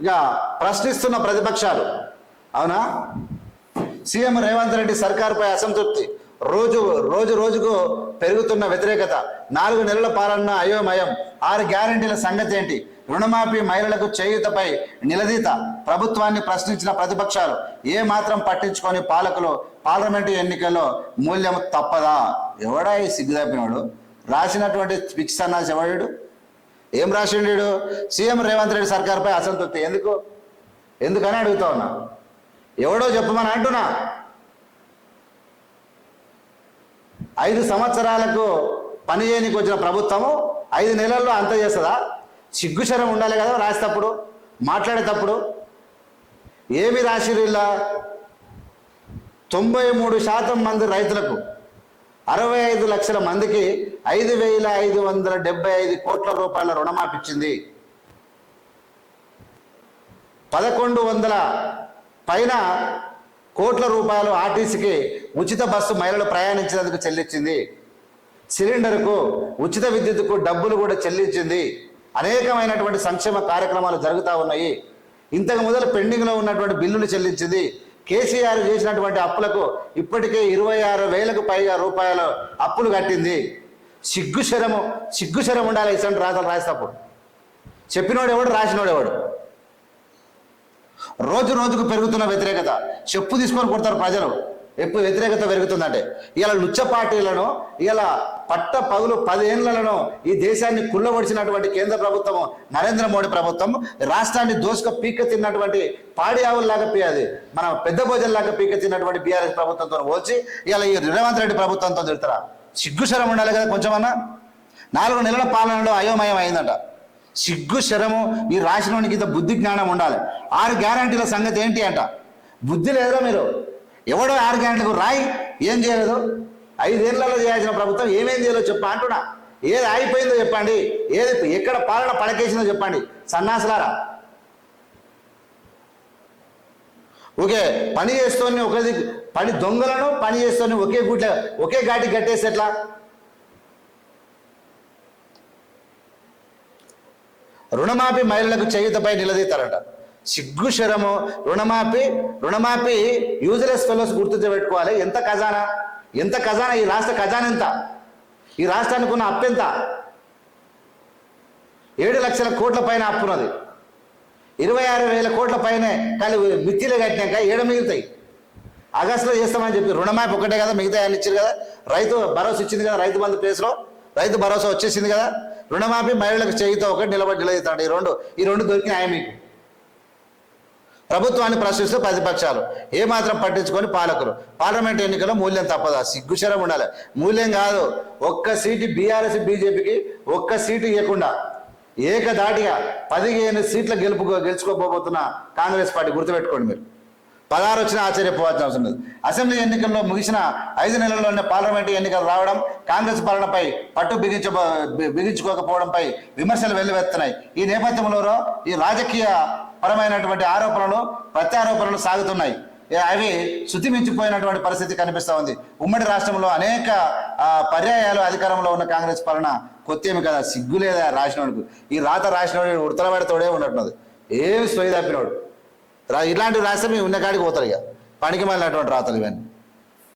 ఇక ప్రశ్నిస్తున్న ప్రతిపక్షాలు. అవునా? సీఎం రేవంత్ రెడ్డి సర్కారుపై అసంతృప్తి. రోజు రోజు రోజుకు పెరుగుతున్న వ్యతిరేకత. నాలుగు నెలల పాలన అయోమయం. ఆరు గ్యారంటీల సంగతి ఏంటి రుణమాఫీ మహిళలకు చేయూతపై నిలదీత. ప్రభుత్వాన్ని ప్రశ్నించిన ప్రతిపక్షాలు ఏ మాత్రం పట్టించుకొని పాలకులు పార్లమెంటు ఎన్నికల్లో మూల్యం తప్పదా? ఎవడా ఈ సిగ్గుదాపినాడు? రాసినటువంటి పిక్స్ అన్నా ఎవడు ఏం రాసిండు సీఎం రేవంత్ రెడ్డి సర్కార్పై అసంతృప్తి. ఎందుకు? ఎందుకని అడుగుతా ఉన్నా. ఎవడో చెప్పమని అంటున్నా. ఐదు సంవత్సరాలకు పని చేయనికి వచ్చిన ప్రభుత్వము ఐదు నెలల్లో అంత చేస్తుందా? సిగ్గుశరం ఉండాలి కదా రాసేటప్పుడు మాట్లాడేటప్పుడు. ఏమి రాసిరు ఇలా? తొంభై మూడు శాతం మంది రైతులకు అరవై ఐదు లక్షల మందికి ఐదు వేల ఐదు వందల డెబ్బై ఐదు కోట్ల రూపాయల రుణమాపిచ్చింది పదకొండు వందల పైన కోట్ల రూపాయలు ఆర్టీసీకి ఉచిత బస్సు మహిళలు ప్రయాణించినందుకు చెల్లించింది. సిలిండర్కు ఉచిత విద్యుత్తుకు డబ్బులు కూడా చెల్లించింది. అనేకమైనటువంటి సంక్షేమ కార్యక్రమాలు జరుగుతూ ఉన్నాయి. ఇంతకు మొదలు పెండింగ్లో ఉన్నటువంటి బిల్లులు చెల్లించింది. కేసీఆర్ చేసినటువంటి అప్పులకు ఇప్పటికే ఇరవై ఆరు వేలకు పైగా రూపాయలు అప్పులు కట్టింది. సిగ్గుశరము సిగ్గుశరం ఉండాలి ఇసంటి రాతలు రాసేటప్పుడు. చెప్పినోడెవడు రాసినోడెవడు రోజు రోజుకు పెరుగుతున్న వ్యతిరేకత. చెప్పు తీసుకొని కొడతారు ప్రజలు. ఎప్పుడు వ్యతిరేకత పెరుగుతుందంటే ఇలా లుచ్చ పార్టీలను ఇలా పట్ట పగులు పదేళ్ళను ఈ దేశాన్ని కుళ్ళబడిచినటువంటి కేంద్ర ప్రభుత్వం నరేంద్ర మోడీ ప్రభుత్వం రాష్ట్రాన్ని దోసుక పీక తిన్నటువంటి పాడి ఆవుల్లాగా పీయది మన పెద్ద భోజనలాగా పీక తిన్నటువంటి బీఆర్ఎస్ ప్రభుత్వంతో పోల్చి ఇలా ఈ రేవంత్ రెడ్డి ప్రభుత్వంతో తిడతారా? సిగ్గుశరం ఉండాలి కదా కొంచెమన్నా? నాలుగు నెలల పాలనలో అయోమయం అయిందంట. సిగ్గు శరము ఈ రాసినోనికి ఇంత బుద్ధి జ్ఞానం ఉండాలి. ఆరు గ్యారంటీల సంగతి ఏంటి అంట? బుద్ధి లేదురా మీరు. ఎవడో ఆరు గంటలకు రాయి ఏం చేయలేదు? ఐదేళ్ళలో చేయాల్సిన ప్రభుత్వం ఏమేం చేయాలో చెప్ప అంటున్నా. ఏది ఆగిపోయిందో చెప్పండి. ఏది ఎక్కడ పాలన పడకేసిందో చెప్పండి. సన్నాసులారా. ఓకే పని చేస్తూనే ఒక పని దొంగలను పని చేస్తూనే ఒకే గుట్ల ఒకే ఘాటి కట్టేసి ఎట్లా? రుణమాఫీ మహిళలకు చేయుతపై నిలదీతారట సిగ్గు శరము. రుణమాఫీ రుణమాఫీ యూజలెస్ ఫెలోస్ గుర్తు పెట్టుకోవాలి ఎంత ఖజానా? ఎంత ఖజానా? ఈ రాష్ట్ర ఖజానా ఎంత? ఈ రాష్ట్రానికి ఉన్న అప్పు ఎంత? ఏడు లక్షల కోట్ల పైన అప్పున్నది ఇరవై ఆరు వేల కోట్ల పైనే కానీ మిత్తిలు కట్టినాక ఏడు మిగులుతాయి. ఆగస్టులో చేస్తామని చెప్పి రుణమాఫీ ఒకటే కదా మిగతా ఆయన ఇచ్చారు కదా. రైతు భరోసా ఇచ్చింది కదా రైతు బంధు ప్లేస్లో. రైతు భరోసా వచ్చేసింది కదా. రుణమాఫీ మహిళలకు చేయితో ఒకటి నిలబడి నిలబడతాడు. ఈ రెండు ఈ రెండు దొరికినాయి మీకు. ప్రభుత్వాన్ని ప్రశ్నిస్తూ ప్రతిపక్షాలు ఏమాత్రం పట్టించుకొని పాలకులు. పార్లమెంట్ ఎన్నికల్లో మూల్యం తప్పదా. సిగ్గుచరం ఉండాలి. మూల్యం కాదు. ఒక్క సీటు బీఆర్ఎస్ బీజేపీకి ఒక్క సీటు ఇవ్వకుండా ఏకదాటిగా పదిహేను సీట్ల గెలుపు గెలుచుకోబోతున్న కాంగ్రెస్ పార్టీ గుర్తుపెట్టుకోండి మీరు. పదహారు వచ్చిన ఆశ్చర్యపోవాల్సిన అవసరం లేదు. అసెంబ్లీ ఎన్నికల్లో ముగిసిన ఐదు నెలల్లోనే పార్లమెంటు ఎన్నికలు రావడం కాంగ్రెస్ పాలనపై పట్టు బిగించ బిగించుకోకపోవడంపై విమర్శలు వెల్లువెత్తున్నాయి. ఈ నేపథ్యంలో ఈ రాజకీయ పరమైనటువంటి ఆరోపణలు ప్రత్యారోపణలు సాగుతున్నాయి. అవి శుతిమించిపోయినటువంటి పరిస్థితి కనిపిస్తూ ఉంది. ఉమ్మడి రాష్ట్రంలో అనేక పర్యాయాలు అధికారంలో ఉన్న కాంగ్రెస్ పాలన కొత్తేమి కదా. సిగ్గు లేదా రాసినోడికి. ఈ రాత రాసినోడు ఉడతలబెడతోడే ఉన్నట్టున్నది. ఏమి సొయ్యి తప్పినోడు ఇలాంటి రాస్తే మీ ఉన్న కాడికి పోతారు ఇక. పనికి మళ్ళీ అటువంటి రాతలు ఇవన్నీ.